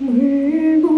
മുൾമുടിയണിഞ്ഞു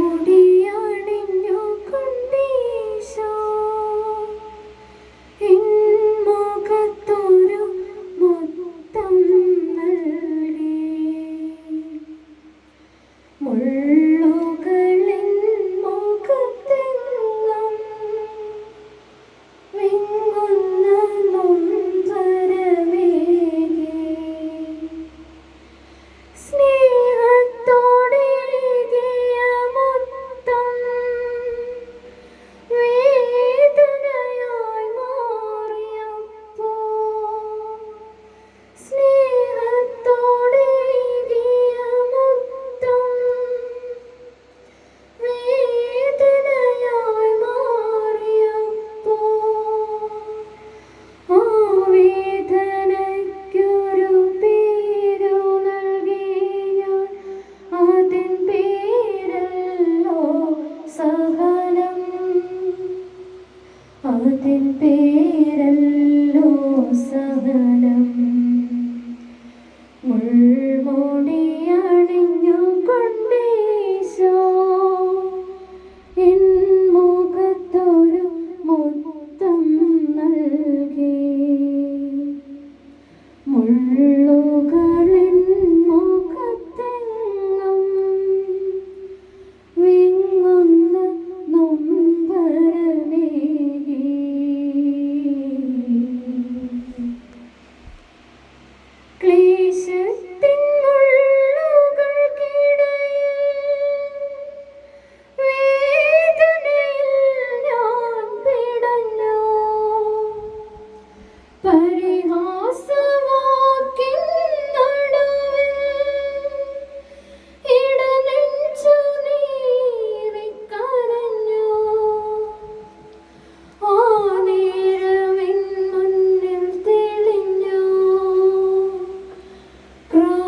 സഹനം. മുൾമുടിയണിഞ്ഞു കൊണ്ടീശോ Mm.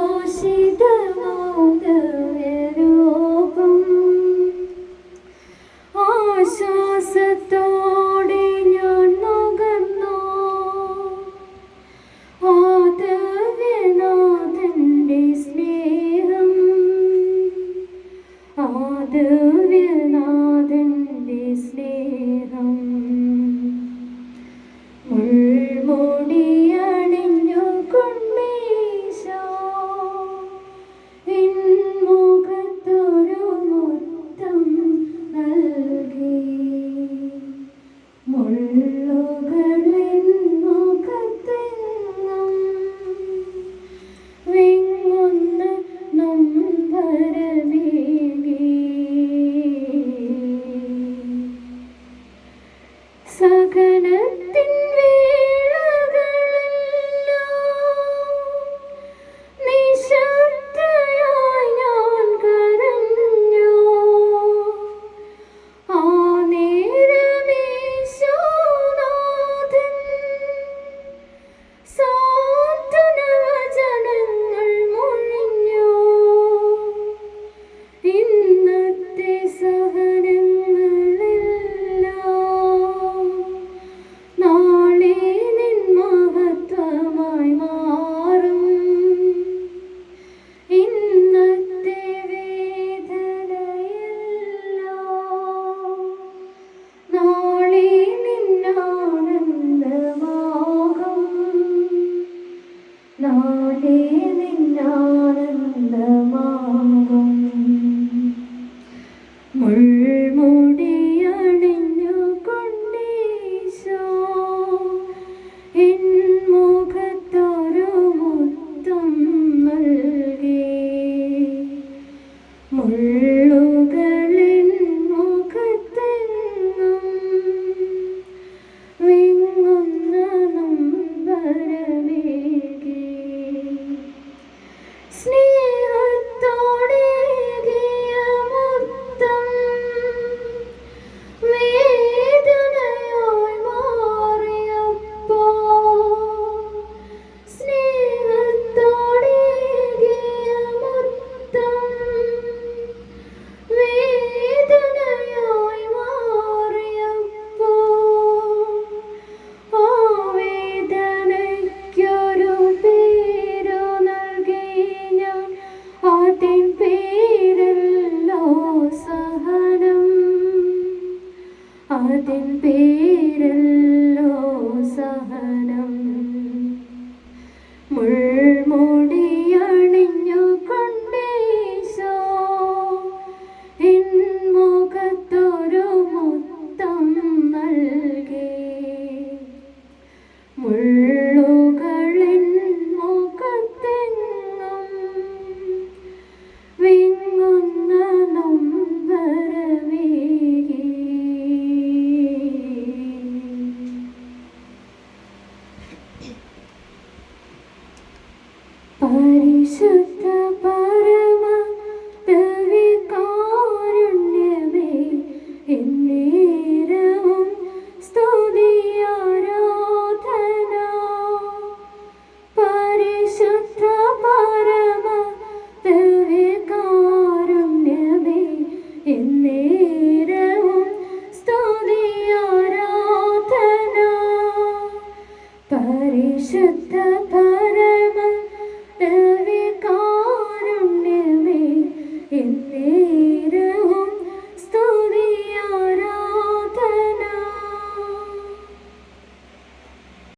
അതിൻ പേരല്ലോ സഹനം. മുൾമുടിയണിഞ്ഞു കൊണ്ടേശോ N മുഖത്തൊരു മുത്തം നൽകേ. മുൾ